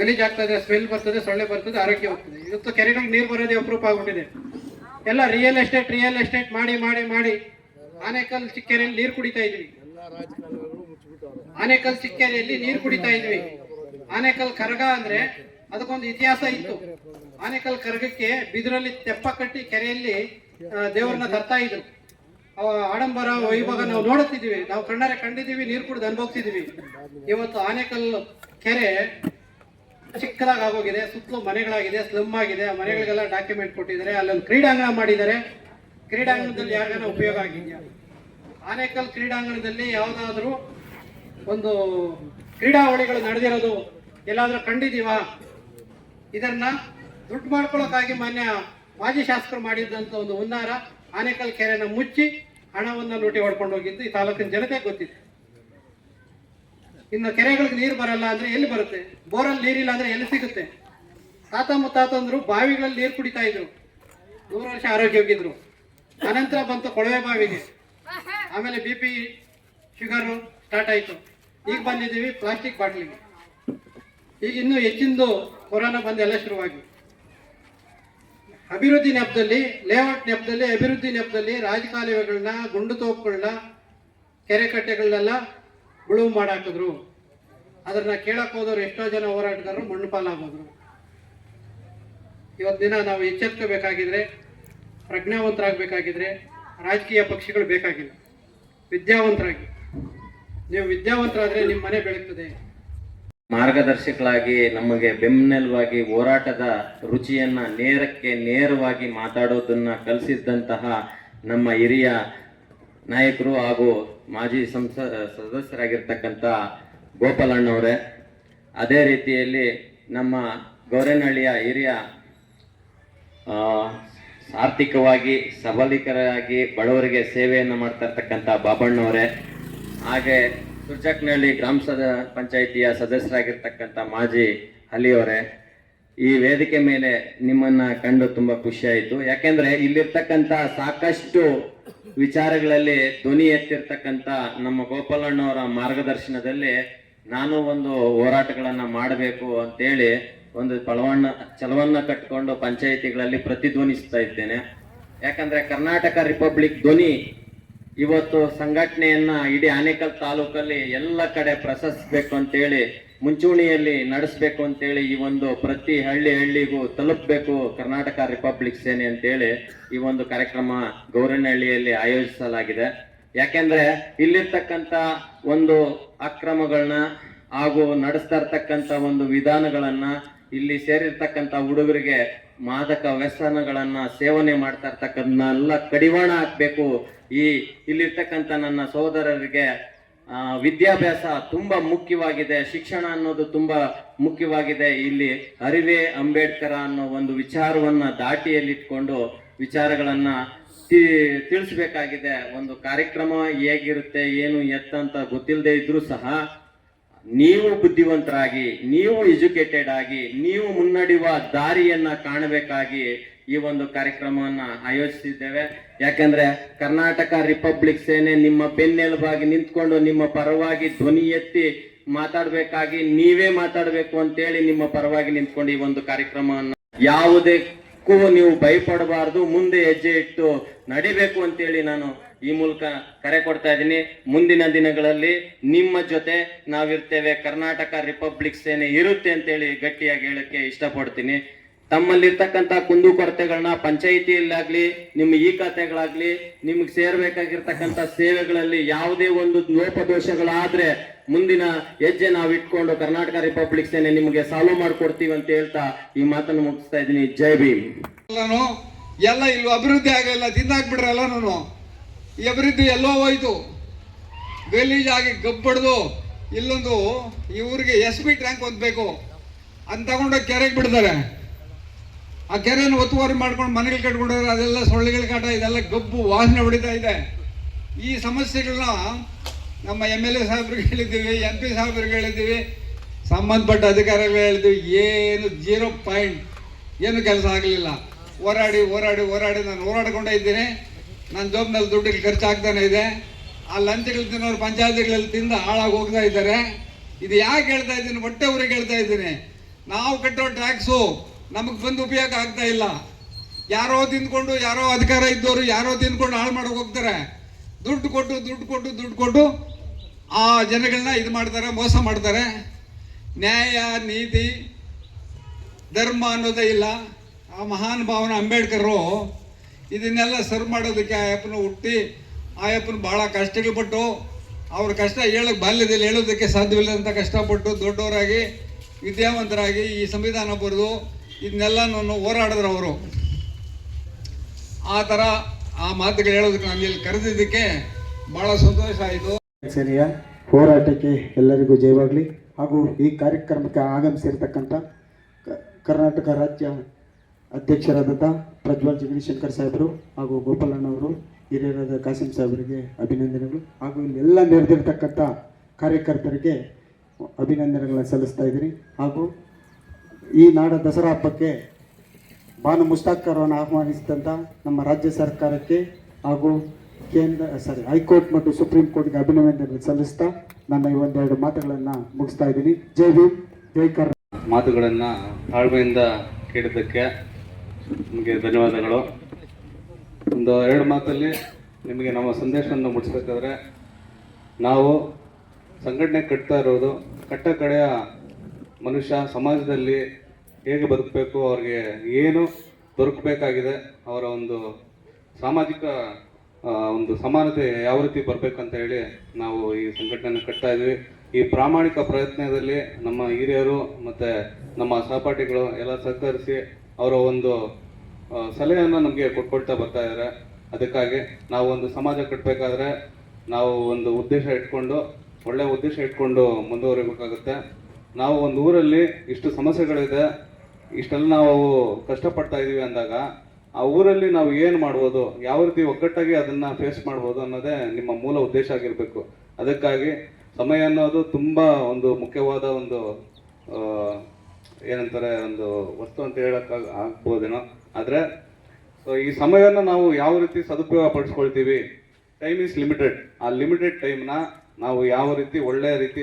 ಗಲೀಜ್ ಆಗ್ತದೆ ಸ್ಮೆಲ್ ಬರ್ತದೆ, ಸೊಳ್ಳೆ ಬರ್ತದೆ, ಆರೋಗ್ಯ ಹೋಗ್ತದೆ. ಇವತ್ತು ಕೆರೆಗಳಿಗೆ ನೀರು ಬರೋದೇ ಅಪರೂಪ ಆಗ್ಬಿಟ್ಟಿದೆ ಎಲ್ಲ ರಿಯಲ್ ಎಸ್ಟೇಟ್ ರಿಯಲ್ ಎಸ್ಟೇಟ್ ಮಾಡಿ ಮಾಡಿ ಮಾಡಿ ಆನೇಕಲ್ ಚಿಕ್ಕೆರೆಯಲ್ಲಿ ನೀರು ಕುಡಿತಾ ಇದ್ವಿ. ಆನೇಕಲ್ ಚಿಕ್ಕೆರೆಯಲ್ಲಿ ನೀರು ಕುಡಿತಾ ಇದ್ವಿ. ಆನೇಕಲ್ ಕರಗ ಅಂದ್ರೆ ಅದಕ್ಕೊಂದು ಇತಿಹಾಸ ಇತ್ತು. ಆನೇಕಲ್ ಕರಗಕ್ಕೆ ಬಿದಿರಲ್ಲಿ ತೆಪ್ಪ ಕಟ್ಟಿ ಕೆರೆಯಲ್ಲಿ ದೇವರನ್ನ ತರ್ತಾ ಇದ್ರು. ಆಡಂಬರ, ವೈಭವ ನಾವು ನೋಡುತ್ತಿದ್ದೀವಿ. ನಾವು ಕಣ್ಣಾರೆ ಕಂಡಿದ್ದೀವಿ, ನೀರು ಕುಡಿದು ಅನುಭವಿಸಿದೀವಿ ಇವತ್ತು ಆನೇಕಲ್ ಕೆರೆ ಚಿಕ್ಕದಾಗಿ ಆಗೋಗಿದೆ ಸುತ್ತಲೂ ಮನೆಗಳಾಗಿದೆ ಸ್ಲಮ್ ಆಗಿದೆ, ಆ ಮನೆಗಳಿಗೆಲ್ಲ ಡಾಕ್ಯುಮೆಂಟ್ ಕೊಟ್ಟಿದ್ದಾರೆ, ಅಲ್ಲೊಂದು ಕ್ರೀಡಾಂಗಣ ಮಾಡಿದ್ದಾರೆ. ಕ್ರೀಡಾಂಗಣದಲ್ಲಿ ಯಾರಿಗಾನ ಉಪಯೋಗ ಆಗಿದೆಯಾ ಆನೇಕಲ್ ಕ್ರೀಡಾಂಗಣದಲ್ಲಿ ಯಾವುದಾದ್ರೂ ಒಂದು ಕ್ರೀಡಾವಳಿಗಳು ನಡೆದಿರೋದು ಎಲ್ಲಾದರೂ ಕಂಡಿದ್ದೀವಾ? ಇದನ್ನ ದುಡ್ಡು ಮಾಡ್ಕೊಳ್ಳೋಕ್ಕಾಗಿ ಮಾನ್ಯ ಮಾಜಿ ಶಾಸಕರು ಮಾಡಿದ್ದಂಥ ಒಂದು ಹುನ್ನಾರ ಆನೇಕಲ್ ಕೆರೆನ ಮುಚ್ಚಿ ಹಣವನ್ನು ಲೂಟಿ ಹೊಡ್ಕೊಂಡು ಹೋಗಿದ್ದು ಈ ತಾಲೂಕಿನ ಜನತೆ ಗೊತ್ತಿದೆ ಇನ್ನು ಕೆರೆಗಳಿಗೆ ನೀರು ಬರಲ್ಲ ಅಂದ್ರೆ ಎಲ್ಲಿ ಬರುತ್ತೆ? ಬೋರಲ್ಲಿ ನೀರಿಲ್ಲ ಅಂದ್ರೆ ಎಲ್ಲಿ ಸಿಗುತ್ತೆ? ತಾತ ಮುತ್ತಾತಂದ್ರು ಬಾವಿಗಳಲ್ಲಿ ನೀರು ಕುಡಿತಾ ಇದ್ರು. ನೂರು ವರ್ಷ ಆರೋಗ್ಯವಾಗಿದ್ರು. ಅನಂತರ ಬಂತು ಕೊಳವೆ ಬಾವಿಗೆ. ಆಮೇಲೆ ಬಿ ಪಿ ಶುಗರು ಸ್ಟಾರ್ಟ್ ಆಯಿತು. ಈಗ ಬಂದಿದ್ದೀವಿ ಪ್ಲಾಸ್ಟಿಕ್ ಬಾಟ್ಲಿಗೆ. ಈಗ ಇನ್ನೂ ಹೆಚ್ಚಿಂದು ಕೊರೋನಾ ಬಂದೆಲ್ಲ ಶುರುವಾಗಿ. ಅಭಿವೃದ್ಧಿ ನೆಪದಲ್ಲಿ ಲೇಔಟ್ ನೆಪದಲ್ಲಿ, ಅಭಿವೃದ್ಧಿ ನೆಪದಲ್ಲಿ ರಾಜಕಾಲುವೆಗಳನ್ನ ಗುಂಡು ತೋಪುಗಳನ್ನ ಕೆರೆ ಕಟ್ಟೆಗಳನ್ನೆಲ್ಲ ಉಳುವು ಮಾಡಾಕಿದ್ರು, ಅದನ್ನ ಕೇಳಕ್ ಹೋದವ್ರು ಎಷ್ಟೋ ಜನ ಹೋರಾಟಗಾರರು ಮಣ್ಣು ಪಾಲಾಗೋದ್ರು. ಇವತ್ತು ದಿನ ನಾವು ಎಚ್ಚೆತ್ಕೋಬೇಕಾಗಿದ್ರೆ, ಪ್ರಜ್ಞಾವಂತರಾಗಬೇಕಾಗಿದ್ರೆ ರಾಜಕೀಯ ಪಕ್ಷಗಳು ಬೇಕಾಗಿಲ್ಲ. ವಿದ್ಯಾವಂತರಾಗಿ. ನೀವು ವಿದ್ಯಾವಂತರಾದ್ರೆ ನಿಮ್ಮ ಮನೆ ಬೆಳಗ್ತದೆ. ಮಾರ್ಗದರ್ಶಕಳಾಗಿ ನಮಗೆ ಬೆನ್ನೆಲುವಾಗಿ ಹೋರಾಟದ ರುಚಿಯನ್ನ ನೇರಕ್ಕೆ ನೇರವಾಗಿ ಮಾತಾಡೋದನ್ನ ಕಲಿಸಿದ್ದಂತಹ ನಮ್ಮ ಹಿರಿಯ ನಾಯಕರು ಹಾಗೂ ಮಾಜಿ ಸಂಸ, ಸದಸ್ಯರಾಗಿರ್ತಕ್ಕಂಥ ಗೋಪಾಲಣ್ಣವರೇ ಅದೇ ರೀತಿಯಲ್ಲಿ ನಮ್ಮ ಗೌರನಹಳ್ಳಿಯ ಹಿರಿಯ ಆರ್ಥಿಕವಾಗಿ ಸಬಲೀಕರಾಗಿ ಬಡವರಿಗೆ ಸೇವೆಯನ್ನು ಮಾಡ್ತಾ ಇರ್ತಕ್ಕಂಥ ಬಾಬಣ್ಣವರೇ. ಹಾಗೆ ಸುರ್ಜಕ್ನಹಳ್ಳಿ ಗ್ರಾಮ ಸದ, ಪಂಚಾಯಿತಿಯ ಸದಸ್ಯರಾಗಿರ್ತಕ್ಕಂಥ ಮಾಜಿ ಅಲಿಯವರೇ ಈ ವೇದಿಕೆ ಮೇಲೆ ನಿಮ್ಮನ್ನ ಕಂಡು ತುಂಬಾ ಖುಷಿಯಾಯಿತು ಯಾಕೆಂದ್ರೆ ಇಲ್ಲಿರ್ತಕ್ಕಂಥ ಸಾಕಷ್ಟು ವಿಚಾರಗಳಲ್ಲಿ ಧ್ವನಿ ಎತ್ತಿರ್ತಕ್ಕಂಥ ನಮ್ಮ ಗೋಪಾಲಣ್ಣವರ ಮಾರ್ಗದರ್ಶನದಲ್ಲಿ ನಾನು ಒಂದು ಹೋರಾಟಗಳನ್ನು ಮಾಡಬೇಕು ಅಂತೇಳಿ ಒಂದು ಪಳವಣ್ಣ ಛಲವನ್ನ ಕಟ್ಟಿಕೊಂಡು ಪಂಚಾಯಿತಿಗಳಲ್ಲಿ ಪ್ರತಿಧ್ವನಿಸ್ತಾ ಇದ್ದೇನೆ. ಯಾಕಂದ್ರೆ ಕರ್ನಾಟಕ ರಿಪಬ್ಲಿಕ್ ಧ್ವನಿ ಇವತ್ತು ಸಂಘಟನೆಯನ್ನ ಇಡೀ ಆನೇಕಲ್ ತಾಲೂಕಲ್ಲಿ ಎಲ್ಲ ಕಡೆ ಪ್ರಶಸ್ಸಬೇಕು ಅಂತೇಳಿ ಮುಂಚೂಣಿಯಲ್ಲಿ ನಡೆಸಬೇಕು ಅಂತೇಳಿ ಈ ಒಂದು ಪ್ರತಿ ಹಳ್ಳಿ ಹಳ್ಳಿಗೂ ತಲುಪಬೇಕು ಕರ್ನಾಟಕ ರಿಪಬ್ಲಿಕ್ ಸೇನೆ ಅಂತೇಳಿ ಈ ಒಂದು ಕಾರ್ಯಕ್ರಮ ಗೌರನಹಳ್ಳಿಯಲ್ಲಿ ಆಯೋಜಿಸಲಾಗಿದೆ. ಯಾಕೆಂದ್ರೆ ಇಲ್ಲಿರ್ತಕ್ಕಂಥ ಒಂದು ಅಕ್ರಮಗಳನ್ನ ಹಾಗೂ ನಡೆಸ್ತಾ ಇರ್ತಕ್ಕಂಥ ಒಂದು ವಿಧಾನಗಳನ್ನ ಇಲ್ಲಿ ಸೇರಿರ್ತಕ್ಕಂಥ ಹುಡುಗರಿಗೆ ಮಾದಕ ವ್ಯಸನಗಳನ್ನ ಸೇವನೆ ಮಾಡ್ತಾ ಇರ್ತಕ್ಕಂಥನ್ನೆಲ್ಲ ಕಡಿವಾಣ ಹಾಕ್ಬೇಕು ಈ ಇಲ್ಲಿರ್ತಕ್ಕಂಥ ನನ್ನ ಸಹೋದರರಿಗೆ ವಿದ್ಯಾಭ್ಯಾಸ ತುಂಬಾ ಮುಖ್ಯವಾಗಿದೆ. ಶಿಕ್ಷಣ ಅನ್ನೋದು ತುಂಬಾ ಮುಖ್ಯವಾಗಿದೆ. ಇಲ್ಲಿ ಅರಿವೇ ಅಂಬೇಡ್ಕರ ಅನ್ನೋ ಒಂದು ವಿಚಾರವನ್ನ ದಾಟಿಯಲ್ಲಿಟ್ಕೊಂಡು ವಿಚಾರಗಳನ್ನ ತಿಳಿಸ್ಬೇಕಾಗಿದೆ. ಒಂದು ಕಾರ್ಯಕ್ರಮ ಹೇಗಿರುತ್ತೆ, ಏನು ಎತ್ತ ಅಂತ ಗೊತ್ತಿಲ್ಲದೆ ಇದ್ರೂ ಸಹ ನೀವು ಬುದ್ಧಿವಂತರಾಗಿ, ನೀವು ಎಜುಕೇಟೆಡ್ ಆಗಿ, ನೀವು ಮುನ್ನಡೆಯುವ ದಾರಿಯನ್ನ ಕಾಣಬೇಕಾಗಿ ಈ ಒಂದು ಕಾರ್ಯಕ್ರಮವನ್ನು ಆಯೋಜಿಸಿದ್ದೇವೆ. ಯಾಕಂದ್ರೆ ಕರ್ನಾಟಕ ರಿಪಬ್ಲಿಕ್ ಸೇನೆ ನಿಮ್ಮ ಬೆನ್ನೆಲುಬಾಗಿ ನಿಂತ್ಕೊಂಡು ನಿಮ್ಮ ಪರವಾಗಿ ಧ್ವನಿ ಎತ್ತಿ ಮಾತಾಡಬೇಕಾಗಿ ನೀವೇ ಮಾತಾಡ್ಬೇಕು ಅಂತೇಳಿ ನಿಮ್ಮ ಪರವಾಗಿ ನಿಂತ್ಕೊಂಡು ಈ ಒಂದು ಕಾರ್ಯಕ್ರಮವನ್ನು ಯಾವುದಕ್ಕೂ ನೀವು ಭಯಪಡಬಾರದು, ಮುಂದೆ ಹೆಜ್ಜೆ ಇಟ್ಟು ನಡಿಬೇಕು ಅಂತೇಳಿ ನಾನು ಈ ಮೂಲಕ ಕರೆ ಕೊಡ್ತಾ ಇದ್ದೀನಿ. ಮುಂದಿನ ದಿನಗಳಲ್ಲಿ ನಿಮ್ಮ ಜೊತೆ ನಾವಿರ್ತೇವೆ. ಕರ್ನಾಟಕ ರಿಪಬ್ಲಿಕ್ ಸೇನೆ ಇರುತ್ತೆ ಅಂತೇಳಿ ಗಟ್ಟಿಯಾಗಿ ಹೇಳಕ್ಕೆ ಇಷ್ಟಪಡ್ತೀನಿ. ತಮ್ಮಲ್ಲಿರ್ತಕ್ಕಂಥ ಕುಂದುಕೊರತೆಗಳನ್ನ ಪಂಚಾಯಿತಿಯಲ್ಲಾಗ್ಲಿ, ನಿಮ್ಮ ಈ ಖಾತೆಗಳಾಗ್ಲಿ, ನಿಮ್ಗೆ ಸೇರ್ಬೇಕಾಗಿರ್ತಕ್ಕಂಥ ಸೇವೆಗಳಲ್ಲಿ ಯಾವುದೇ ಒಂದು ಲೋಪದೋಷಗಳಾದ್ರೆ ಮುಂದಿನ ಹೆಜ್ಜೆ ನಾವು ಇಟ್ಕೊಂಡು ಕರ್ನಾಟಕ ರಿಪಬ್ಲಿಕ್ ಸೇನೆ ನಿಮಗೆ ಸಾಲ್ವ್ ಮಾಡ್ಕೊಡ್ತೀವಿ ಅಂತ ಹೇಳ್ತಾ ಈ ಮಾತನ್ನು ಮುಗಿಸ್ತಾ ಇದ್ದೀನಿ. ಜೈ ಭೀಮ್. ಎಲ್ಲ ಇಲ್ಲಿ ಅಭಿವೃದ್ಧಿ ಆಗಲ್ಲ ತಿಂದಾಕ್ಬಿಟ್ರಲ್ಲ ನಾನು. ಈ ಅಭಿವೃದ್ಧಿ ಎಲ್ಲೋ ಹೋಯ್ತು. ಗಲೀಜಾಗಿ ಗಬ್ಬಡ್ದು ಇಲ್ಲೊಂದು ಈ ಊರಿಗೆ ಎಸ್ ಪಿ ಟ್ಯಾಂಕ್ ಹೊಂದಬೇಕು ಅಂತ ತಗೊಂಡೋಗಿ ಕೆರೆಗೆ ಬಿಡ್ತಾರೆ. ಆ ಕೆರೆಯನ್ನು ಒತ್ತುವರಿ ಮಾಡ್ಕೊಂಡು ಮನೆಗಳು ಕಟ್ಕೊಂಡ್ರೆ ಅದೆಲ್ಲ ಸೊಳ್ಳೆಗಳ ಕಾಟ, ಇದೆಲ್ಲ ಗಬ್ಬು ವಾಸನೆ ಹೊಡಿತಾ ಇದೆ. ಈ ಸಮಸ್ಯೆಗಳನ್ನ ನಮ್ಮ ಎಂ ಎಲ್ ಎ ಸಾಹೇಬ್ರಿಗೆ ಹೇಳಿದ್ದೀವಿ, ಎಂ ಪಿ ಸಾಹೇಬ್ರಿಗೆ ಹೇಳಿದ್ದೀವಿ, ಸಂಬಂಧಪಟ್ಟ ಅಧಿಕಾರಿಗಳು ಹೇಳಿದ್ವಿ ಏನು ಜೀರೋ ಪಾಯಿಂಟ್, ಏನು ಕೆಲಸ ಆಗಲಿಲ್ಲ. ಹೋರಾಡಿ ಹೋರಾಡಿ ಹೋರಾಡಿ ನಾನು ಹೋರಾಡ್ಕೊಂಡೇ ಇದ್ದೀನಿ. ನನ್ನ ಜೋಬ್ನಲ್ಲಿ ದುಡ್ಡಿಗೆ ಖರ್ಚಾಗ್ತಾನೆ ಇದೆ. ಆ ಲಂಚ್ಗಳು ತಿನ್ನೋರು ಪಂಚಾಯತಿಗಳಲ್ಲಿ ತಿಂದು ಹಾಳಾಗಿ ಹೋಗ್ತಾ ಇದ್ದಾರೆ. ಇದು ಯಾಕೆ ಹೇಳ್ತಾ ಇದ್ದೀನಿ? ಹೊಟ್ಟೆ ಊರಿಗೆ ಹೇಳ್ತಾ ಇದ್ದೀನಿ. ನಾವು ಕಟ್ಟೋ ಟ್ಯಾಕ್ಸು ನಮಗೆ ಬಂದು ಉಪಯೋಗ ಆಗ್ತಾ ಇಲ್ಲ. ಯಾರೋ ತಿಂದ್ಕೊಂಡು, ಯಾರೋ ಅಧಿಕಾರ ಇದ್ದವರು ಯಾರೋ ತಿಂದ್ಕೊಂಡು ಹಾಳು ಮಾಡೋಕೆ ಹೋಗ್ತಾರೆ. ದುಡ್ಡು ಕೊಟ್ಟು ದುಡ್ಡು ಕೊಟ್ಟು ದುಡ್ಡು ಕೊಟ್ಟು ಆ ಜನಗಳನ್ನ ಇದು ಮಾಡ್ತಾರೆ, ಮೋಸ ಮಾಡ್ತಾರೆ. ನ್ಯಾಯ, ನೀತಿ, ಧರ್ಮ ಅನ್ನೋದೇ ಇಲ್ಲ. ಆ ಮಹಾನ್ ಭಾವನ ಅಂಬೇಡ್ಕರು ಇದನ್ನೆಲ್ಲ ಸರ್ವ್ ಮಾಡೋದಕ್ಕೆ ಆಯಪ್ಪನ ಹುಟ್ಟಿ ಆಯಪ್ಪನ ಭಾಳ ಕಷ್ಟಗಳು ಪಟ್ಟು ಅವ್ರ ಕಷ್ಟ ಹೇಳೋಕ್ಕೆ ಬಾಲ್ಯದಲ್ಲಿ ಹೇಳೋದಕ್ಕೆ ಸಾಧ್ಯವಿಲ್ಲದಂಥ ಕಷ್ಟಪಟ್ಟು ದೊಡ್ಡವರಾಗಿ, ವಿದ್ಯಾವಂತರಾಗಿ ಈ ಸಂವಿಧಾನ ಬರೆದು ಇದನ್ನೆಲ್ಲ ನಾನು ಹೋರಾಡಿದ್ರು ಅವರು. ಆ ಥರ ಆ ಮಾತುಗಳು ಹೇಳೋದಕ್ಕೆ ನಾನು ಇಲ್ಲಿ ಕರೆದಿದ್ದಕ್ಕೆ ಭಾಳ ಸಂತೋಷ ಆಯಿತು. ಸೇನೆಯ ಹೋರಾಟಕ್ಕೆ ಎಲ್ಲರಿಗೂ ಜಯವಾಗಲಿ. ಹಾಗೂ ಈ ಕಾರ್ಯಕ್ರಮಕ್ಕೆ ಆಗಮಿಸಿರ್ತಕ್ಕಂಥ ಕರ್ನಾಟಕ ರಾಜ್ಯ ಅಧ್ಯಕ್ಷರಾದಂಥ ಪ್ರಜ್ವಲ್ ಜಗದೀಶಂಕರ್ ಸಾಹೇಬರು ಹಾಗೂ ಗೋಪಾಲಣ್ಣವರು ಹಿರಿಯರಾದ ಕಾಸಿಂ ಸಾಹೇಬರಿಗೆ ಅಭಿನಂದನೆಗಳು. ಹಾಗೂ ಇಲ್ಲೆಲ್ಲ ನೆರೆದಿರ್ತಕ್ಕಂಥ ಕಾರ್ಯಕರ್ತರಿಗೆ ಅಭಿನಂದನೆಗಳನ್ನು ಸಲ್ಲಿಸ್ತಾ ಇದ್ದೀನಿ. ಹಾಗೂ ಈ ನಾಡ ದಸರಾ ಹಬ್ಬಕ್ಕೆ ಬಾನು ಮುಸ್ತಾಕ್ ಅವರನ್ನು ಆಹ್ವಾನಿಸಿದಂಥ ನಮ್ಮ ರಾಜ್ಯ ಸರ್ಕಾರಕ್ಕೆ ಹಾಗೂ ಕೇಂದ್ರ ಸಾರಿ ಹೈಕೋರ್ಟ್ ಮತ್ತು ಸುಪ್ರೀಂ ಕೋರ್ಟ್ಗೆ ಅಭಿನಂದನೆ ಸಲ್ಲಿಸ್ತಾ ನನ್ನ ಈ ಒಂದೆರಡು ಮಾತುಗಳನ್ನು ಮುಗಿಸ್ತಾ ಇದ್ದೀನಿ. ಜೈ ಭೀಮ್, ಜೈ ಕರ್ ಮಾತುಗಳನ್ನು ತಾಳ್ಮೆಯಿಂದ ಕೇಳಿದ್ದಕ್ಕೆ ನಿಮಗೆ ಧನ್ಯವಾದಗಳು. ಒಂದು ಎರಡು ಮಾತಲ್ಲಿ ನಿಮಗೆ ನಮ್ಮ ಸಂದೇಶವನ್ನು ಮುಟ್ಟಿಸ್ಬೇಕಾದ್ರೆ ನಾವು ಸಂಘಟನೆ ಕಟ್ತಾ ಇರೋದು ಕಟ್ಟ ಕಡೆಯ ಮನುಷ್ಯ ಸಮಾಜದಲ್ಲಿ ಹೇಗೆ ಬದುಕಬೇಕು, ಅವ್ರಿಗೆ ಏನು ದೊರಕಬೇಕಾಗಿದೆ, ಅವರ ಒಂದು ಸಾಮಾಜಿಕ ಒಂದು ಸಮಾನತೆ ಯಾವ ರೀತಿ ಬರಬೇಕಂತ ಹೇಳಿ ನಾವು ಈ ಸಂಘಟನೆಯನ್ನು ಕಟ್ತಾ ಇದ್ವಿ. ಈ ಪ್ರಾಮಾಣಿಕ ಪ್ರಯತ್ನದಲ್ಲಿ ನಮ್ಮ ಹಿರಿಯರು ಮತ್ತು ನಮ್ಮ ಸಹಪಾಠಿಗಳು ಎಲ್ಲ ಸಹಕರಿಸಿ ಅವರ ಒಂದು ಸಲಹೆಯನ್ನು ನಮಗೆ ಕೊಟ್ಕೊಳ್ತಾ ಬರ್ತಾ ಇದ್ದಾರೆ. ಅದಕ್ಕಾಗಿ ನಾವು ಒಂದು ಸಮಾಜ ಕಟ್ಟಬೇಕಾದ್ರೆ ನಾವು ಒಂದು ಉದ್ದೇಶ ಇಟ್ಕೊಂಡು ಒಳ್ಳೆಯ ಉದ್ದೇಶ ಇಟ್ಕೊಂಡು ಮುಂದುವರಿಬೇಕಾಗುತ್ತೆ. ನಾವು ಒಂದು ಊರಲ್ಲಿ ಇಷ್ಟು ಸಮಸ್ಯೆಗಳಿದೆ ಇಷ್ಟೆಲ್ಲ ನಾವು ಕಷ್ಟಪಡ್ತಾ ಇದ್ದೀವಿ ಅಂದಾಗ, ಆ ಊರಲ್ಲಿ ನಾವು ಏನು ಮಾಡ್ಬೋದು, ಯಾವ ರೀತಿ ಒಗ್ಗಟ್ಟಾಗಿ ಅದನ್ನ ಫೇಸ್ ಮಾಡ್ಬೋದು ಅನ್ನೋದೇ ನಿಮ್ಮ ಮೂಲ ಉದ್ದೇಶ ಆಗಿರಬೇಕು. ಅದಕ್ಕಾಗಿ ಸಮಯ ಅನ್ನೋದು ತುಂಬಾ ಒಂದು ಮುಖ್ಯವಾದ ಒಂದು ಏನಂತಾರೆ, ಒಂದು ವಸ್ತು ಅಂತ ಹೇಳಕ್ ಆಗ್ಬೋದೇನೋ. ಆದ್ರೆ, ಸೊ ಈ ಸಮಯವನ್ನು ನಾವು ಯಾವ ರೀತಿ ಸದುಪಯೋಗ ಪಡಿಸ್ಕೊಳ್ತೀವಿ ಟೈಮ್ ಈಸ್ ಲಿಮಿಟೆಡ್ ಆ ಲಿಮಿಟೆಡ್ ಟೈಮ್ನ ನಾವು ಯಾವ ರೀತಿ ಒಳ್ಳೆಯ ರೀತಿ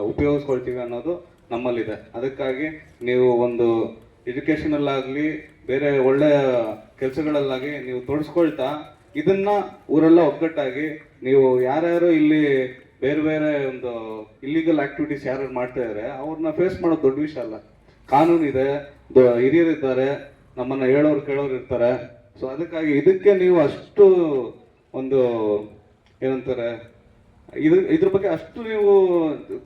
ಉಪಯೋಗಿಸ್ಕೊಳ್ತೀವಿ ಅನ್ನೋದು ನಮ್ಮಲ್ಲಿದೆ. ಅದಕ್ಕಾಗಿ ನೀವು ಒಂದು ಎಜುಕೇಷನಲ್ಲಾಗಲಿ ಬೇರೆ ಒಳ್ಳೆಯ ಕೆಲಸಗಳಲ್ಲಾಗಿ ನೀವು ತೊಡಸ್ಕೊಳ್ತಾ ಇದನ್ನ ಊರೆಲ್ಲ ಒಗ್ಗಟ್ಟಾಗಿ ನೀವು ಯಾರ್ಯಾರು ಇಲ್ಲಿ ಬೇರೆ ಬೇರೆ ಒಂದು ಇಲ್ಲಿಗಲ್ ಆಕ್ಟಿವಿಟೀಸ್ ಯಾರು ಮಾಡ್ತಾ ಇದ್ದಾರೆ ಅವ್ರನ್ನ ಫೇಸ್ ಮಾಡೋದು ದೊಡ್ಡ ವಿಷಯ ಅಲ್ಲ. ಕಾನೂನು ಇದೆ ಹಿರಿಯರು ಇದ್ದಾರೆ, ನಮ್ಮನ್ನ ಹೇಳೋರು ಕೇಳೋರು ಇರ್ತಾರೆ. ಸೊ ಅದಕ್ಕಾಗಿ ಇದಕ್ಕೆ ನೀವು ಅಷ್ಟು ಒಂದು ಏನಂತಾರೆ ಇದ್ರ ಇದ್ರ ಬಗ್ಗೆ ಅಷ್ಟು ನೀವು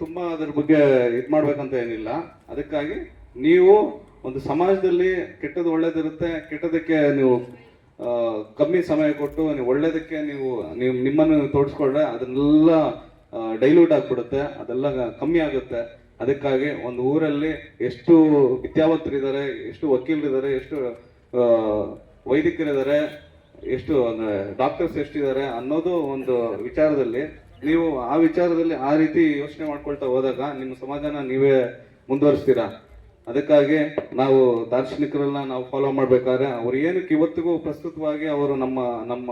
ತುಂಬಾ ಅದ್ರ ಬಗ್ಗೆ ಇದು ಮಾಡ್ಬೇಕಂತ ಏನಿಲ್ಲ. ಅದಕ್ಕಾಗಿ ನೀವು ಒಂದು ಸಮಾಜದಲ್ಲಿ ಕೆಟ್ಟದ್ದು ಒಳ್ಳೇದಿರುತ್ತೆ, ಕೆಟ್ಟದಕ್ಕೆ ನೀವು ಕಮ್ಮಿ ಸಮಯ ಕೊಟ್ಟು ನೀವು ಒಳ್ಳೇದಕ್ಕೆ ನೀವು ನೀವು ನಿಮ್ಮನ್ನು ತೋರಿಸ್ಕೊಂಡ್ರೆ ಅದನ್ನೆಲ್ಲ ಡೈಲ್ಯೂಟ್ ಆಗ್ಬಿಡುತ್ತೆ, ಅದೆಲ್ಲ ಕಮ್ಮಿ ಆಗುತ್ತೆ. ಅದಕ್ಕಾಗಿ ಒಂದು ಊರಲ್ಲಿ ಎಷ್ಟು ವಿದ್ಯಾವಂತರಿದ್ದಾರೆ, ಎಷ್ಟು ವಕೀಲರಿದ್ದಾರೆ, ಎಷ್ಟು ವೈದಿಕರಿದ್ದಾರೆ, ಎಷ್ಟು ಅಂದ್ರೆ ಡಾಕ್ಟರ್ಸ್ ಎಷ್ಟಿದ್ದಾರೆ ಅನ್ನೋದು ಒಂದು ವಿಚಾರದಲ್ಲಿ ನೀವು ಆ ವಿಚಾರದಲ್ಲಿ ಆ ರೀತಿ ಯೋಚನೆ ಮಾಡ್ಕೊಳ್ತಾ ಹೋದಾಗ ನಿಮ್ಮ ಸಮಾಜನ ನೀವೇ ಮುಂದುವರಿಸ್ತೀರಾ? ಅದಕ್ಕಾಗಿ ನಾವು ದಾರ್ಶನಿಕರನ್ನ ನಾವು ಫಾಲೋ ಮಾಡ್ಬೇಕಾದ್ರೆ ಅವ್ರು ಏನಕ್ಕೆ ಇವತ್ತಿಗೂ ಪ್ರಸ್ತುತವಾಗಿ ಅವರು ನಮ್ಮ ನಮ್ಮ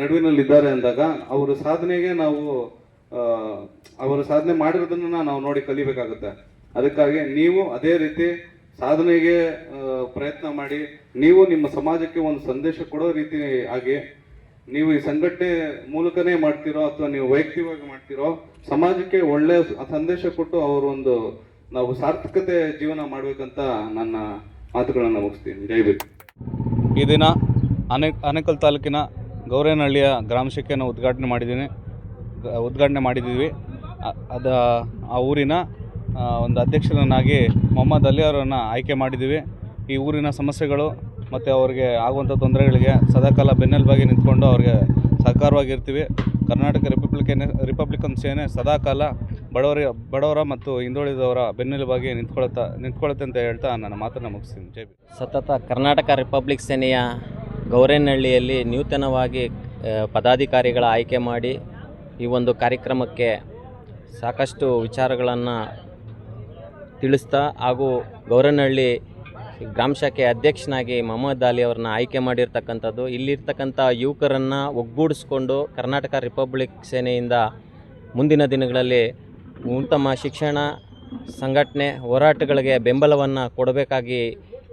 ನಡುವಿನಲ್ಲಿದ್ದಾರೆ ಅಂದಾಗ ಅವರ ಸಾಧನೆಗೆ ನಾವು ಅವರು ಸಾಧನೆ ಮಾಡಿರೋದನ್ನ ನಾವು ನೋಡಿ ಕಲಿಬೇಕಾಗುತ್ತೆ. ಅದಕ್ಕಾಗಿ ನೀವು ಅದೇ ರೀತಿ ಸಾಧನೆಗೆ ಪ್ರಯತ್ನ ಮಾಡಿ, ನೀವು ನಿಮ್ಮ ಸಮಾಜಕ್ಕೆ ಒಂದು ಸಂದೇಶ ಕೊಡೋ ರೀತಿ ಆಗಿ ನೀವು ಈ ಸಂಘಟನೆ ಮೂಲಕನೇ ಮಾಡ್ತಿರೋ ಅಥವಾ ನೀವು ವೈಯಕ್ತಿಕವಾಗಿ ಮಾಡ್ತಿರೋ, ಸಮಾಜಕ್ಕೆ ಒಳ್ಳೆ ಸಂದೇಶ ಕೊಟ್ಟು ಅವರು ಒಂದು ನಾವು ಸಾರ್ಥಕತೆ ಜೀವನ ಮಾಡಬೇಕಂತ ನನ್ನ ಮಾತುಗಳನ್ನು ಮುಗಿಸ್ತೀನಿ. ಭೀಮ್. ಈ ದಿನ ಅನೇಕ ಅನೇಕಲ್ ತಾಲೂಕಿನ ಗೌರೇನಹಳ್ಳಿಯ ಗ್ರಾಮ ಶಾಖೆಯನ್ನು ಉದ್ಘಾಟನೆ ಮಾಡಿದ್ದೀನಿ. ಉದ್ಘಾಟನೆ ಮಾಡಿದ್ದೀವಿ. ಅದ, ಆ ಊರಿನ ಒಂದು ಅಧ್ಯಕ್ಷರನ್ನಾಗಿ ಮೊಹಮ್ಮದ್ ಅಲಿ ಅವರನ್ನು ಆಯ್ಕೆ ಮಾಡಿದ್ದೀವಿ. ಈ ಊರಿನ ಸಮಸ್ಯೆಗಳು ಮತ್ತು ಅವ್ರಿಗೆ ಆಗುವಂಥ ತೊಂದರೆಗಳಿಗೆ ಸದಾಕಾಲ ಬೆನ್ನೆಲುಬಾಗಿ ನಿಂತ್ಕೊಂಡು ಅವ್ರಿಗೆ ಸಹಕಾರವಾಗಿರ್ತೀವಿ ಕರ್ನಾಟಕ ರಿಪಬ್ಲಿಕನ್ ರಿಪಬ್ಲಿಕನ್ ಸೇನೆ ಸದಾಕಾಲ ಬಡವರ ಬಡವರ ಮತ್ತು ಹಿಂದುಳಿದವರ ಬೆನ್ನೆಲುಬಾಗಿ ನಿಂತ್ಕೊಳ್ತಾ ನಿಂತ್ಕೊಳ್ಳುತ್ತೆ ಅಂತ ಹೇಳ್ತಾ ನನ್ನ ಮಾತನ್ನು ಮುಗಿಸ್ತೀನಿ ಜೈ. ಸತತ ಕರ್ನಾಟಕ ರಿಪಬ್ಲಿಕ್ ಸೇನೆಯ ಗೌರೇನಹಳ್ಳಿಯಲ್ಲಿ ನೂತನವಾಗಿ ಪದಾಧಿಕಾರಿಗಳ ಆಯ್ಕೆ ಮಾಡಿ ಈ ಒಂದು ಕಾರ್ಯಕ್ರಮಕ್ಕೆ ಸಾಕಷ್ಟು ವಿಚಾರಗಳನ್ನು ತಿಳಿಸ್ತಾ ಹಾಗೂ ಗೌರನಹಳ್ಳಿ ಗ್ರಾಮ ಶಾಖೆ ಅಧ್ಯಕ್ಷನಾಗಿ ಮೊಹಮ್ಮದ್ ಅಲಿ ಅವ್ರನ್ನ ಆಯ್ಕೆ ಮಾಡಿರ್ತಕ್ಕಂಥದ್ದು. ಇಲ್ಲಿರ್ತಕ್ಕಂಥ ಯುವಕರನ್ನು ಒಗ್ಗೂಡಿಸ್ಕೊಂಡು ಕರ್ನಾಟಕ ರಿಪಬ್ಲಿಕ್ ಸೇನೆಯಿಂದ ಮುಂದಿನ ದಿನಗಳಲ್ಲಿ ಉತ್ತಮ ಶಿಕ್ಷಣ, ಸಂಘಟನೆ, ಹೋರಾಟಗಳಿಗೆ ಬೆಂಬಲವನ್ನು ಕೊಡಬೇಕಾಗಿ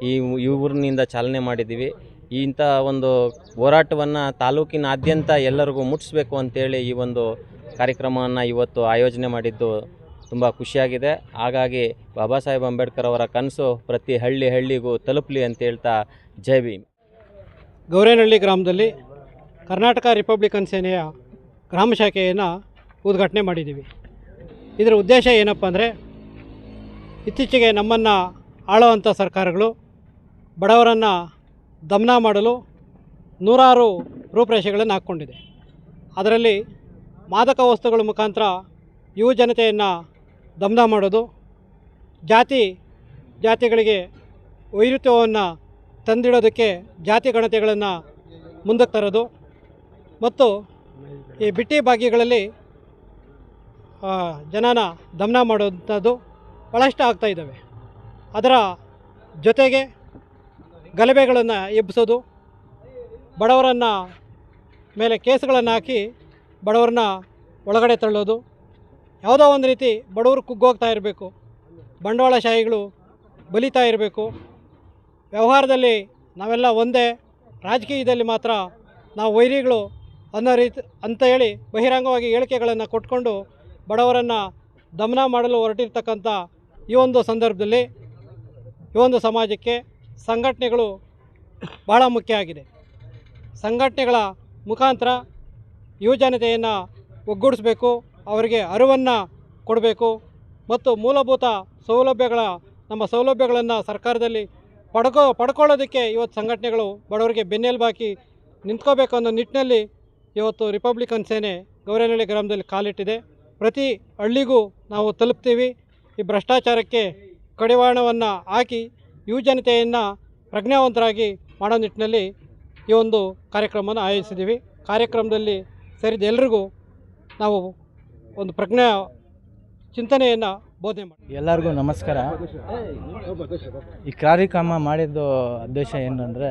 ಈ ಇವ್ರನಿಂದ ಚಾಲನೆ ಮಾಡಿದ್ದೀವಿ. ಇಂಥ ಒಂದು ಹೋರಾಟವನ್ನು ತಾಲೂಕಿನಾದ್ಯಂತ ಎಲ್ಲರಿಗೂ ಮುಟ್ಟಿಸ್ಬೇಕು ಅಂತೇಳಿ ಈ ಒಂದು ಕಾರ್ಯಕ್ರಮವನ್ನು ಇವತ್ತು ಆಯೋಜನೆ ಮಾಡಿದ್ದು ತುಂಬ ಖುಷಿಯಾಗಿದೆ. ಹಾಗಾಗಿ ಬಾಬಾ ಸಾಹೇಬ್ ಅಂಬೇಡ್ಕರ್ ಅವರ ಕನಸು ಪ್ರತಿ ಹಳ್ಳಿ ಹಳ್ಳಿಗೂ ತಲುಪಲಿ ಅಂತ ಹೇಳ್ತಾ ಜೈ ಭೀಮ್. ಗೌರೇನಹಳ್ಳಿ ಗ್ರಾಮದಲ್ಲಿ ಕರ್ನಾಟಕ ರಿಪಬ್ಲಿಕನ್ ಸೇನೆಯ ಗ್ರಾಮ ಶಾಖೆಯನ್ನು ಉದ್ಘಾಟನೆ ಮಾಡಿದ್ದೀವಿ. ಇದರ ಉದ್ದೇಶ ಏನಪ್ಪ ಅಂದರೆ ಇತ್ತೀಚೆಗೆ ನಮ್ಮನ್ನು ಆಳುವಂಥ ಸರ್ಕಾರಗಳು ಬಡವರನ್ನು ದಮನ ಮಾಡಲು ನೂರಾರು ರೂಪರೇಷೆಗಳನ್ನು ಹಾಕ್ಕೊಂಡಿದೆ. ಅದರಲ್ಲಿ ಮಾದಕ ವಸ್ತುಗಳ ಮುಖಾಂತರ ಯುವ ಜನತೆಯನ್ನು ದಮನ ಮಾಡೋದು, ಜಾತಿ, ಜಾತಿಗಳಿಗೆ ವೈರುತ್ವವನ್ನು ತಂದಿಡೋದಕ್ಕೆ ಜಾತಿ ಗಣತೆಗಳನ್ನು ಮುಂದಕ್ಕೆ ತರೋದು ಮತ್ತು ಈ ಬಿಟ್ಟಿ ಭಾಗ್ಯಗಳಲ್ಲಿ ಜನನ ದಮನ ಮಾಡುವಂಥದ್ದು ಭಾಳಷ್ಟು ಆಗ್ತಾ ಇದ್ದಾವೆ. ಅದರ ಜೊತೆಗೆ ಗಲಭೆಗಳನ್ನು ಎಬ್ಬಿಸೋದು, ಬಡವರನ್ನು ಮೇಲೆ ಕೇಸುಗಳನ್ನು ಹಾಕಿ ಬಡವರನ್ನ ಒಳಗಡೆ ತಳ್ಳೋದು ಯಾವುದೋ ಒಂದು ರೀತಿ ಬಡವರು ಕುಗ್ಗೋಗ್ತಾ ಇರಬೇಕು. ಬಂಡವಾಳಶಾಹಿಗಳು ಬಲಿತಾ ಇರಬೇಕು. ವ್ಯವಹಾರದಲ್ಲಿ ನಾವೆಲ್ಲ ಒಂದೇ, ರಾಜಕೀಯದಲ್ಲಿ ಮಾತ್ರ ನಾವು ವೈರಿಗಳು ಅನ್ನೋ ರೀತಿ, ಅಂತ ಹೇಳಿ ಬಹಿರಂಗವಾಗಿ ಹೇಳಿಕೆಗಳನ್ನು ಕೊಟ್ಕೊಂಡು ಬಡವರನ್ನು ದಮನ ಮಾಡಲು ಹೊರಟಿರ್ತಕ್ಕಂಥ ಈ ಒಂದು ಸಂದರ್ಭದಲ್ಲಿ ಈ ಒಂದು ಸಮಾಜಕ್ಕೆ ಸಂಘಟನೆಗಳು ಬಹಳ ಮುಖ್ಯ ಆಗಿದೆ. ಸಂಘಟನೆಗಳ ಮುಖಾಂತರ ಯುವಜನತೆಯನ್ನು ಒಗ್ಗೂಡಿಸ್ಬೇಕು. ಅವರಿಗೆ ಅರಿವನ್ನು ಕೊಡಬೇಕು ಮತ್ತು ಮೂಲಭೂತ ಸೌಲಭ್ಯಗಳ, ನಮ್ಮ ಸೌಲಭ್ಯಗಳನ್ನು ಸರ್ಕಾರದಲ್ಲಿ ಪಡ್ಕೋ, ಪಡ್ಕೊಳ್ಳೋದಕ್ಕೆ ಇವತ್ತು ಸಂಘಟನೆಗಳು ಬಡವರಿಗೆ ಬೆನ್ನೆಲುಬಾಕಿ ನಿಂತ್ಕೋಬೇಕು ಅನ್ನೋ ನಿಟ್ಟಿನಲ್ಲಿ ಇವತ್ತು ರಿಪಬ್ಲಿಕನ್ ಸೇನೆ ಗೌರೇನಹಳ್ಳಿ ಗ್ರಾಮದಲ್ಲಿ ಕಾಲಿಟ್ಟಿದೆ. ಪ್ರತಿ ಹಳ್ಳಿಗೂ ನಾವು ತಲುಪ್ತೀವಿ. ಈ ಭ್ರಷ್ಟಾಚಾರಕ್ಕೆ ಕಡಿವಾಣವನ್ನು ಹಾಕಿ ಯುವಜನತೆಯನ್ನು ಪ್ರಜ್ಞಾವಂತರಾಗಿ ಮಾಡೋ ನಿಟ್ಟಿನಲ್ಲಿ ಈ ಒಂದು ಕಾರ್ಯಕ್ರಮವನ್ನು ಆಯೋಜಿಸಿದ್ದೀವಿ. ಕಾರ್ಯಕ್ರಮದಲ್ಲಿ ಸೇರಿದ ಎಲ್ರಿಗೂ ನಾವು ಒಂದು ಪ್ರಜ್ಞಾ ಚಿಂತನೆಯನ್ನು ಬೋಧನೆ ಮಾಡಿ. ಎಲ್ಲರಿಗೂ ನಮಸ್ಕಾರ. ಈ ಕಾರ್ಯಕ್ರಮ ಮಾಡಿದ್ದು ಉದ್ದೇಶ ಏನಂದರೆ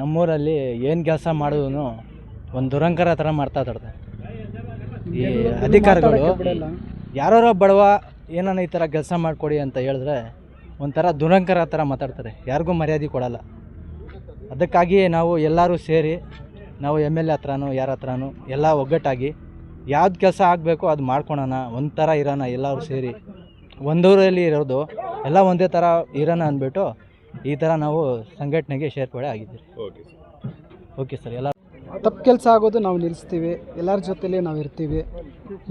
ನಮ್ಮೂರಲ್ಲಿ ಏನು ಕೆಲಸ ಮಾಡಿದ್ರು ಒಂದು ದುರಂಕಾರ ಥರ ಮಾಡ್ತಾ ಇದ್ದಾರೆ ಈ ಅಧಿಕಾರಿಗಳು ಯಾರೋ ಬಡವ ಏನನ್ನ ಈ ಥರ ಕೆಲಸ ಮಾಡಿಕೊಡಿ ಅಂತ ಹೇಳಿದ್ರೆ ಒಂಥರ ದುರಂಕಾರ ಥರ ಮಾತಾಡ್ತಾರೆ. ಯಾರಿಗೂ ಮರ್ಯಾದೆ ಕೊಡಲ್ಲ. ಅದಕ್ಕಾಗಿ ನಾವು ಎಲ್ಲರೂ ಸೇರಿ ನಾವು ಎಂ ಎಲ್ ಎ ಹತ್ರನೂ ಯಾರ ಹತ್ರನೂ ಎಲ್ಲ ಒಗ್ಗಟ್ಟಾಗಿ ಯಾವ್ದು ಕೆಲಸ ಆಗಬೇಕು ಅದು ಮಾಡ್ಕೊಳೋಣ ಒಂಥರ ಇರೋಣ ಎಲ್ಲರೂ ಸೇರಿ. ಒಂದೂರಲ್ಲಿ ಇರೋದು ಎಲ್ಲ ಒಂದೇ ಥರ ಇರೋಣ ಅಂದ್ಬಿಟ್ಟು ಈ ಥರ ನಾವು ಸಂಘಟನೆಗೆ ಸೇರ್ಪಡೆ ಆಗಿದ್ದೀವಿ ಓಕೆ ಸರ್ ಎಲ್ಲ ತಪ್ಪು ಕೆಲಸ ಆಗೋದು ನಾವು ನಿಲ್ಲಿಸ್ತೀವಿ ಎಲ್ಲರ ಜೊತೆಲಿ ನಾವು ಇರ್ತೀವಿ.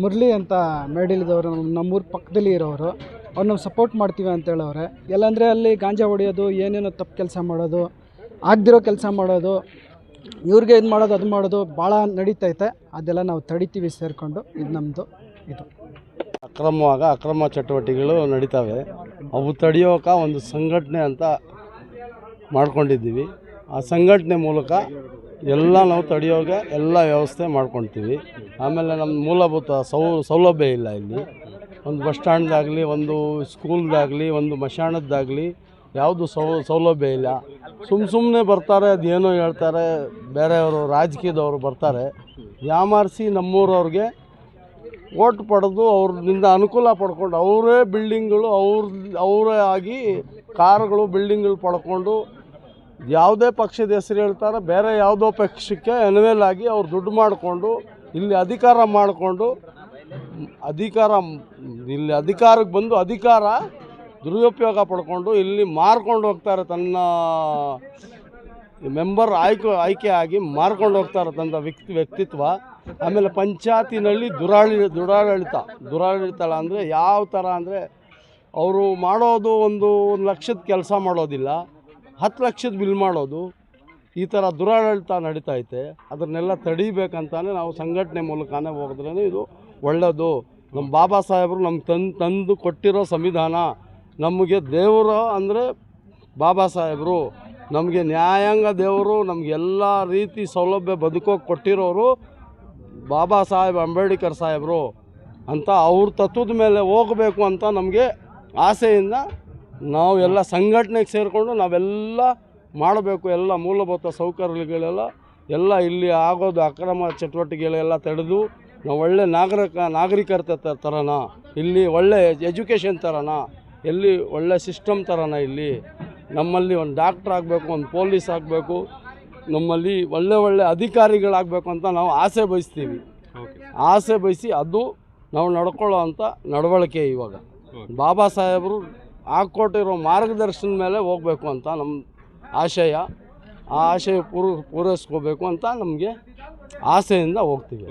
ಮುರಳಿ ಅಂತ ಮೇಡಿಲಿದವರು ನಮ್ಮೂರ ಪಕ್ಕದಲ್ಲಿ ಇರೋರು ಅವ್ರು ನಾವು ಸಪೋರ್ಟ್ ಮಾಡ್ತೀವಿ ಅಂತ ಹೇಳೋರೆ ಎಲ್ಲಂದರೆ ಅಲ್ಲಿ ಗಾಂಜಾ ಹೊಡೆಯೋದು ಏನೇನೋ ತಪ್ಪು ಕೆಲಸ ಮಾಡೋದು ಆಗದಿರೋ ಕೆಲಸ ಮಾಡೋದು ಇವ್ರಿಗೆ ಇದು ಮಾಡೋದು, ಅದು ಮಾಡೋದು ಭಾಳ ನಡೀತೈತೆ. ಅದೆಲ್ಲ ನಾವು ತಡಿತೀವಿ ಸೇರಿಕೊಂಡು. ಇದು ನಮ್ಮದು ಇದು. ಅಕ್ರಮವಾಗ ಅಕ್ರಮ ಚಟುವಟಿಕೆಗಳು ನಡೀತವೆ. ಅವು ತಡೆಯೋಕೆ ಒಂದು ಸಂಘಟನೆ ಅಂತ ಮಾಡ್ಕೊಂಡಿದ್ದೀವಿ. ಆ ಸಂಘಟನೆ ಮೂಲಕ ಎಲ್ಲ ನಾವು ತಡೆಯೋಗೆ ಎಲ್ಲ ವ್ಯವಸ್ಥೆ ಮಾಡ್ಕೊಳ್ತೀವಿ. ಆಮೇಲೆ ನಮ್ಮ ಮೂಲಭೂತ ಸೌಲಭ್ಯ ಇಲ್ಲ ಇಲ್ಲಿ. ಒಂದು ಬಸ್ ಸ್ಟ್ಯಾಂಡ್ದಾಗಲಿ, ಒಂದು ಸ್ಕೂಲ್ದಾಗಲಿ, ಒಂದು ಮಶಾಣದ್ದಾಗಲಿ ಯಾವುದು ಸೌಲಭ್ಯ ಇಲ್ಲ. ಸುಮ್ಮ ಸುಮ್ಮನೆ ಬರ್ತಾರೆ, ಅದೇನೋ ಹೇಳ್ತಾರೆ, ಬೇರೆಯವರು, ರಾಜಕೀಯದವರು ಬರ್ತಾರೆ. ಯಾಮಾರಿಸಿ ನಮ್ಮೂರವ್ರಿಗೆ ಓಟ್ ಪಡೆದು ಅವ್ರಿಂದ ಅನುಕೂಲ ಪಡ್ಕೊಂಡು ಅವರೇ ಬಿಲ್ಡಿಂಗ್ಗಳು ಅವ್ರ, ಅವರೇ ಆಗಿ ಕಾರುಗಳು, ಬಿಲ್ಡಿಂಗ್ಗಳು ಪಡ್ಕೊಂಡು ಯಾವುದೇ ಪಕ್ಷದ ಹೆಸರು ಹೇಳ್ತಾರೆ, ಬೇರೆ ಯಾವುದೋ ಪಕ್ಷಕ್ಕೆ ಎನ್ವೆಲ್ ಆಗಿ ಅವ್ರು ದುಡ್ಡು ಮಾಡಿಕೊಂಡು ಇಲ್ಲಿ ಅಧಿಕಾರ ಮಾಡಿಕೊಂಡು, ಅಧಿಕಾರ, ಇಲ್ಲಿ ಅಧಿಕಾರಕ್ಕೆ ಬಂದು ಅಧಿಕಾರ ದುರುಪಯೋಗ ಪಡ್ಕೊಂಡು ಇಲ್ಲಿ ಮಾರ್ಕೊಂಡು ಹೋಗ್ತಾರೆ ತನ್ನ ಮೆಂಬರ್ ಆಯ್ಕೆ ಆಯ್ಕೆ ಆಗಿ ಮಾರ್ಕೊಂಡು ಹೋಗ್ತಾರೆ ತನ್ನ ವ್ಯಕ್ತಿ, ವ್ಯಕ್ತಿತ್ವ, ಆಮೇಲೆ ಪಂಚಾಯತಿನಲ್ಲಿ ದುರಾಳಿ, ದುರಾಡಳಿತ ದುರಾಡಳಿತ ಅಂದರೆ ಯಾವ ಥರ ಅಂದರೆ ಅವರು ಮಾಡೋದು ಒಂದು ಒಂದು ಲಕ್ಷದ ಕೆಲಸ ಮಾಡೋದಿಲ್ಲ, ಹತ್ತು ಲಕ್ಷದ ಬಿಲ್ ಮಾಡೋದು, ಈ ಥರ ದುರಾಡಳಿತ ನಡೀತೈತೆ ಅದನ್ನೆಲ್ಲ ತಡಿಬೇಕಂತಾನೆ ನಾವು ಸಂಘಟನೆ ಮೂಲಕನೇ ಹೋಗಿದ್ರೇ ಇದು ಒಳ್ಳೆಯದು ನಮ್ಮ ಬಾಬಾ ಸಾಹೇಬರು ನಮ್ಗೆ ತಂದು ತಂದು ಕೊಟ್ಟಿರೋ ಸಂವಿಧಾನ ನಮಗೆ ದೇವರು ಅಂದರೆ ಬಾಬಾ ಸಾಹೇಬರು. ನಮಗೆ ನ್ಯಾಯಾಂಗ ದೇವರು ನಮಗೆಲ್ಲ ರೀತಿ ಸೌಲಭ್ಯ ಬದುಕೋಕೆ ಕೊಟ್ಟಿರೋರು ಬಾಬಾ ಸಾಹೇಬ್ ಅಂಬೇಡ್ಕರ್ ಸಾಹೇಬರು. ಅಂತ ಅವ್ರ ತತ್ವದ ಮೇಲೆ ಹೋಗಬೇಕು ಅಂತ ನಮಗೆ ಆಸೆಯಿಂದ ನಾವು ಎಲ್ಲ ಸಂಘಟನೆಗೆ ಸೇರಿಕೊಂಡು ನಾವೆಲ್ಲ ಮಾಡಬೇಕು, ಎಲ್ಲ ಮೂಲಭೂತ ಸೌಕರ್ಯಗಳೆಲ್ಲ ಎಲ್ಲ ಇಲ್ಲಿ ಆಗೋದು, ಅಕ್ರಮ ಚಟುವಟಿಕೆಗಳೆಲ್ಲ ತಡೆದು ನಾವು ಒಳ್ಳೆ ನಾಗರಿಕ, ನಾಗರಿಕತೆ ತ- ಥರನ ಇಲ್ಲಿ ಒಳ್ಳೆ ಎಜುಕೇಷನ್ ಥರನ ಎಲ್ಲಿ ಒಳ್ಳೆ ಸಿಸ್ಟಮ್ ಥರನ ಇಲ್ಲಿ ನಮ್ಮಲ್ಲಿ ಒಂದು ಡಾಕ್ಟ್ರ್ ಆಗಬೇಕು ಒಂದು ಪೊಲೀಸ್ ಆಗಬೇಕು ನಮ್ಮಲ್ಲಿ ಒಳ್ಳೆ ಒಳ್ಳೆ ಅಧಿಕಾರಿಗಳಾಗಬೇಕು ಅಂತ ನಾವು ಆಸೆ ಬಯಸ್ತೀವಿ. ಆಸೆ ಬಯಸಿ ಅದು ನಾವು ನಡ್ಕೊಳ್ಳೋ ಅಂಥ ನಡವಳಿಕೆ ಇವಾಗ. ಬಾಬಾ ಸಾಹೇಬರು ಹಾಕ್ಕೊಟ್ಟಿರೋ ಮಾರ್ಗದರ್ಶನ ಮೇಲೆ ಹೋಗಬೇಕು ಅಂತ ನಮ್ಮ ಆಶಯ. ಆ ಆಶಯ ಪೂರ್ ಪೂರೈಸ್ಕೋಬೇಕು ಅಂತ ನಮಗೆ ಆಸೆಯಿಂದ ಹೋಗ್ತೀವಿ.